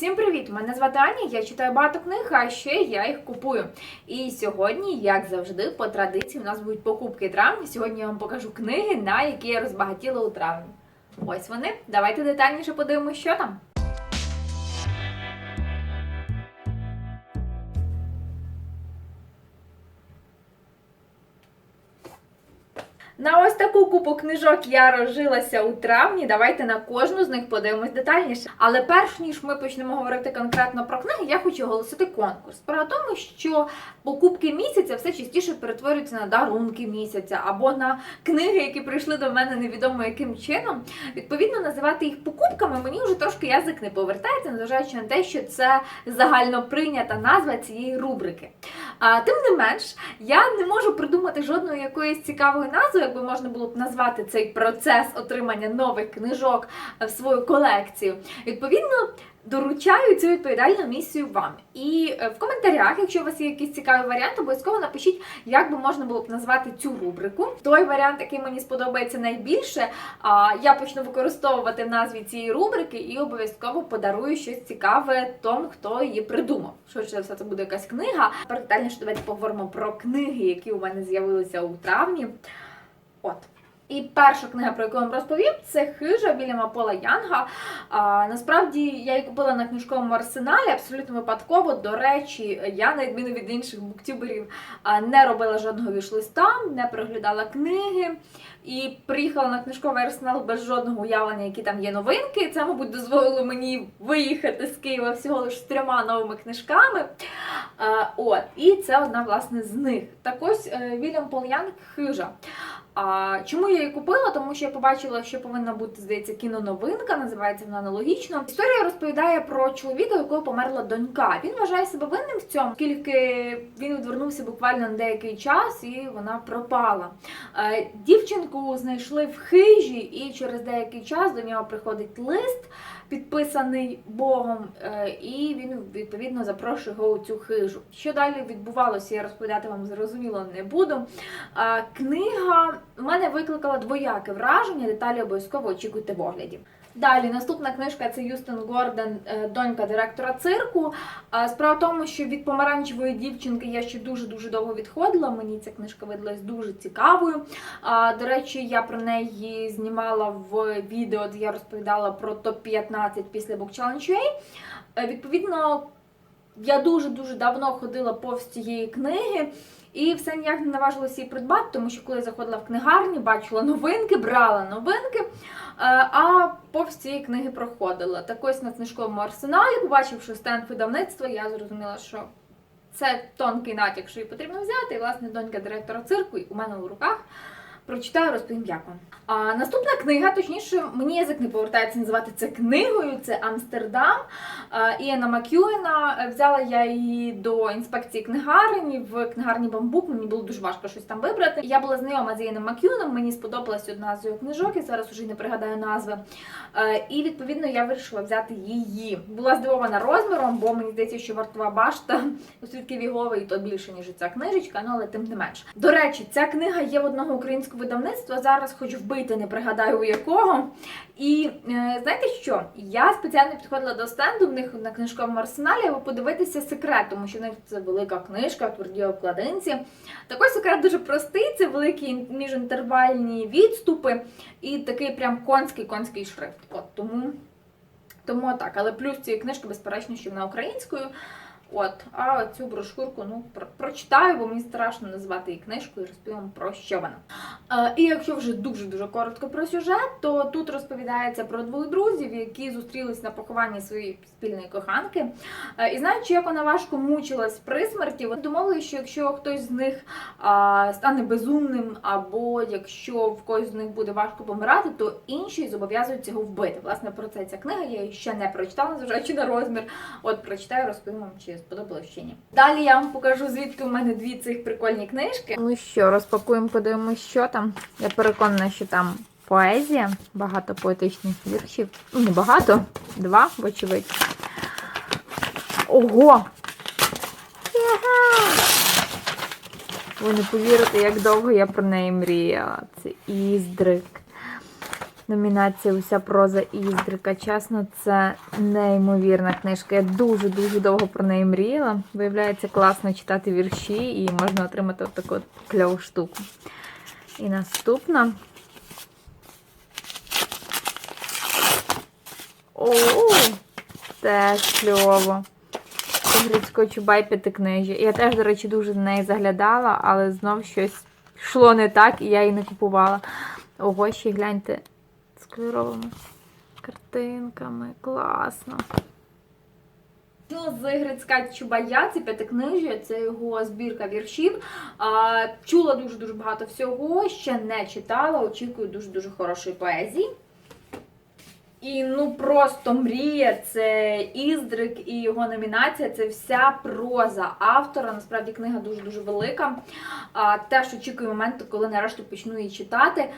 Всім привіт! Мене звати Аня, я читаю багато книг, а ще я їх купую. І сьогодні, як завжди, по традиції, у нас будуть покупки травня. Сьогодні я вам покажу книги, на які я розбагатіла у травні. Ось вони. Давайте детальніше подивимося, що там. На ось таку купу книжок я розжилася у травні. Давайте на кожну з них подивимось детальніше. Але перш ніж ми почнемо говорити конкретно про книги, я хочу оголосити конкурс. В тому, що покупки місяця все частіше перетворюються на дарунки місяця або на книги, які прийшли до мене невідомо яким чином. Відповідно, називати їх покупками мені вже трошки язик не повертається, незважаючи на те, що це загально прийнята назва цієї рубрики. А, тим не менш, я не можу придумати жодної якоїсь цікавої назви, якби можна було б назвати цей процес отримання нових книжок в свою колекцію. Відповідно. Доручаю цю відповідальну місію вам. І е, в коментарях, якщо у вас є якийсь цікавий варіант, обов'язково напишіть, як би можна було б назвати цю рубрику. Той варіант, який мені сподобається найбільше, я почну використовувати в назві цієї рубрики і обов'язково подарую щось цікаве тому, хто її придумав. Швидше за все, це буде якась книга. Тепер детальніше давайте поговоримо про книги, які у мене з'явилися у травні. От. І перша книга, про яку я вам розповім, це хижа Вільяма Пола Янга. А, насправді я її купила на книжковому арсеналі абсолютно випадково. До речі, я, на відміну від інших буктюберів, не робила жодного вішлиста, не проглядала книги і приїхала на книжковий арсенал без жодного уявлення, які там є новинки. Це, мабуть, дозволило мені виїхати з Києва всього лише з трьома новими книжками. А, от, і це одна власне з них. Так ось е, Вільям Пол Янг хижа. А чому я її купила? Тому що я побачила, що повинна бути, здається, кіноновинка, називається вона аналогічно. Історія розповідає про чоловіка, у якого померла донька. Він вважає себе винним в цьому, оскільки він відвернувся буквально на деякий час і вона пропала. Е, Дівчинку знайшли в хижі, і через деякий час до нього приходить лист. Підписаний Богом, е, і він відповідно запрошує його у цю хижу. Що далі відбувалося, я розповідати вам зрозуміло не буду. Книга в мене викликала двояке враження, деталі обов'язково очікуйте в огляді. Далі, наступна книжка це Юстон Гордон, е, донька директора цирку. Справа в тому, що від помаранчевої дівчинки я ще дуже-дуже довго відходила. Мені ця книжка видалась дуже цікавою. До речі, я про неї знімала в відео, де я розповідала про топ-15 після Book Challenge UA. Е, Відповідно, я дуже-дуже давно ходила повз цієї книги. І все ніяк не наважилася її придбати, тому що коли я заходила в книгарні, бачила новинки, брала новинки, е, а повз цієї книги проходила. Так ось на книжковому арсеналі, побачивши стенд видавництва, я зрозуміла, що це тонкий натяк, що її потрібно взяти. І, власне, донька директора цирку у мене у руках. Прочитаю, розповім як вам. А наступна книга, точніше, мені язик не повертається називати це книгою. Це Амстердам Іена Макюена. Взяла я її до інспекції книгарні в книгарні Бамбук. Мені було дуже важко щось там вибрати. Я була знайома з Іеном Макюеном, мені сподобалась одна з його книжок, я зараз уже не пригадаю назви. Е, І відповідно я вирішила взяти її. Була здивована розміром, бо мені здається, що вартова башта у свідки Вігової то більше, ніж ця книжечка, ну але тим не менш. До речі, ця книга є в одного українського видавництва. Зараз хоч вбити, не пригадаю у якого. І е, знаєте що? Я спеціально підходила до стенду в них на книжковому арсеналі, аби подивитися секрет, тому що в них це велика книжка в твердій обкладинці. Такий секрет дуже простий, це великі міжінтервальні відступи і такий прям конський конський шрифт. От тому. Тому так, але плюс цієї книжки, безперечно, що вона українською. От, а цю брошурку ну, про- прочитаю, бо мені страшно назвати її книжкою розповім про що вона. Е, і якщо вже дуже-дуже коротко про сюжет, то тут розповідається про двох друзів, які зустрілись на похованні своєї спільної коханки. Е, і знаючи, як вона важко мучилась при смерті, вони домовилися, що якщо хтось з них а, стане безумним, або якщо в когось з них буде важко помирати, то інші зобов'язуються його вбити. Власне, про це ця книга я її ще не прочитала, зважаючи на розмір. От прочитаю, розповім вам, чи сподобалось чи. Далі я вам покажу, звідки у мене дві цих прикольні книжки. Ну що, розпакуємо, подивимось, що там. Я переконана, що там поезія, багато поетичних віршів. Ну, не багато, два, вочевидь. Ого! Ви не повірите, як довго я про неї мріяла. Це Іздрик. Номінація Уся проза Іздрика. Чесно, це неймовірна книжка. Я дуже-дуже довго про неї мріяла. Виявляється, класно читати вірші і можна отримати таку от кльову штуку. І наступна. О, теж кльово. Грицько Чубай п'ятикнижі. Я теж, до речі, дуже на неї заглядала, але знов щось йшло не так, і я її не купувала. Ого, ще гляньте з кольоровими картинками. Класно. З Грицька Чубая, це п'ятикнижжя, це його збірка віршів. Чула дуже-дуже багато всього, ще не читала, очікую дуже-дуже хорошої поезії. І ну просто мрія, це Іздрик і його номінація це вся проза автора. Насправді книга дуже-дуже велика. Теж очікую моменту, коли нарешті почну її читати.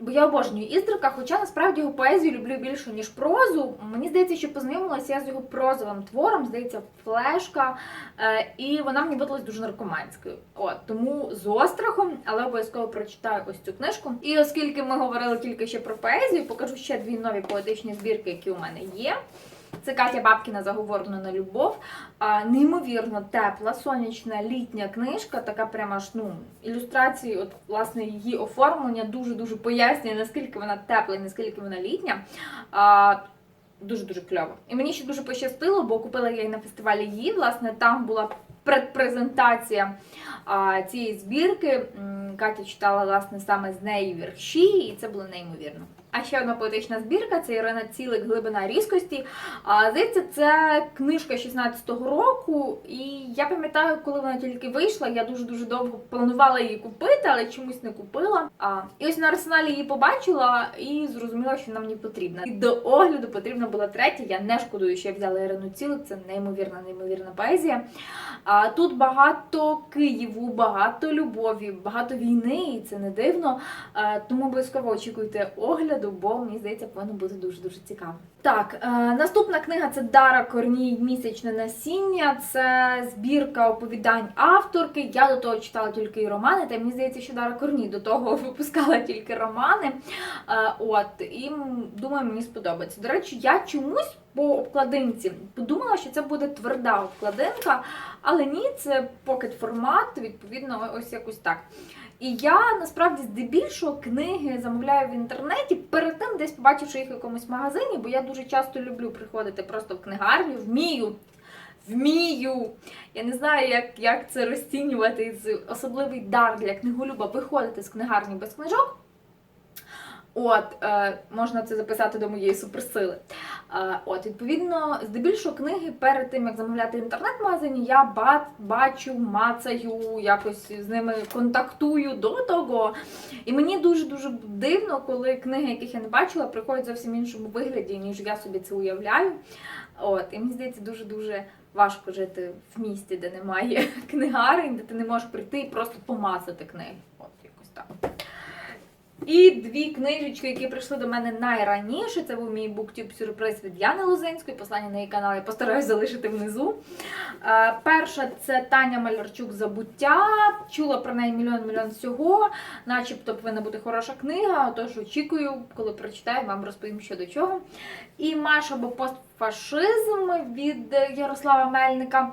Бо я обожнюю Іздрика, хоча насправді його поезію люблю більше, ніж прозу. Мені здається, що познайомилася я з його прозовим твором, здається, флешка. Е, і вона мені видалась дуже наркоманською. От тому з острахом, але обов'язково прочитаю ось цю книжку. І оскільки ми говорили тільки ще про поезію, покажу ще дві нові поетичні збірки, які у мене є. Це Катя Бабкіна заговорена на любов. Неймовірно тепла, сонячна літня книжка, така прямо аж ну, ілюстрації, от власне її оформлення дуже-дуже пояснює, наскільки вона тепла і наскільки вона літня. Дуже-дуже кльово. І мені ще дуже пощастило, бо купила я її на фестивалі її. Власне, там була предпрезентація цієї збірки. Катя читала власне саме з неї вірші, і це було неймовірно. А ще одна поетична збірка це Ірина Цілик Глибина різкості. А, здається, це книжка 16-го року, і я пам'ятаю, коли вона тільки вийшла, я дуже дуже довго планувала її купити, але чомусь не купила. А, і ось на арсеналі її побачила і зрозуміла, що вона мені потрібна. І до огляду потрібна була третя. Я не шкодую, що я взяла Ірину Цілик. Це неймовірна, неймовірна поезія. А тут багато Києву, багато любові, багато війни, і це не дивно. Тому обов'язково очікуйте огляду, бо мені здається, повинно бути дуже дуже цікаво. Так, е, наступна книга це Дара Корній Місячне насіння. Це збірка оповідань авторки. Я до того читала тільки і романи, та мені здається, що Дара Корній до того випускала тільки романи. Е, от, і думаю, мені сподобається. До речі, я чомусь по обкладинці подумала, що це буде тверда обкладинка, але ні, це покет формат, відповідно, ось якось так. І я насправді здебільшого книги замовляю в інтернеті перед тим, десь побачивши їх в якомусь магазині, бо я дуже часто люблю приходити просто в книгарню, вмію. Вмію! Я не знаю, як, як це розцінювати особливий дар для книголюба виходити з книгарні без книжок. От, е, можна це записати до моєї суперсили. От, відповідно, здебільшого книги перед тим, як замовляти інтернет-магазині, я ба- бачу, мацаю, якось з ними контактую до того. І мені дуже-дуже дивно, коли книги, яких я не бачила, приходять зовсім іншому вигляді, ніж я собі це уявляю. От, і мені здається, дуже-дуже важко жити в місті, де немає книгарень, де ти не можеш прийти і просто помацати книги. От, якось так. І дві книжечки, які прийшли до мене найраніше. Це був мій буктюб сюрприз від Яни Лозинської. Послання на її канал я постараюсь залишити внизу. Е, Перша це Таня Малярчук Забуття. Чула про неї мільйон мільйон всього. Начебто повинна бути хороша книга. Тож очікую, коли прочитаю, вам розповім що до чого. І Маша або постфашизм від Ярослава Мельника.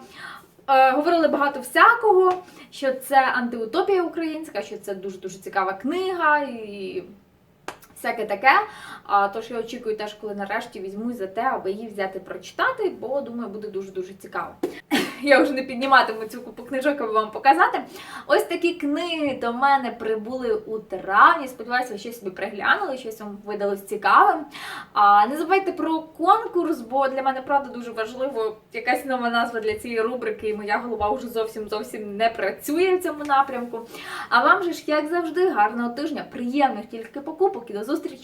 Е, Говорили багато всякого, що це антиутопія українська, що це дуже дуже цікава книга і всяке таке. А тож я очікую теж, коли нарешті візьмусь за те, аби її взяти прочитати, бо думаю, буде дуже дуже цікаво. Я вже не підніматиму цю купу книжок, аби вам показати. Ось такі книги до мене прибули у травні. Сподіваюся, ви щось собі приглянули, щось вам видалось цікавим. А не забувайте про конкурс, бо для мене правда дуже важливо якась нова назва для цієї рубрики, і моя голова вже зовсім зовсім не працює в цьому напрямку. А вам же ж, як завжди, гарного тижня, приємних тільки покупок і до зустрічі!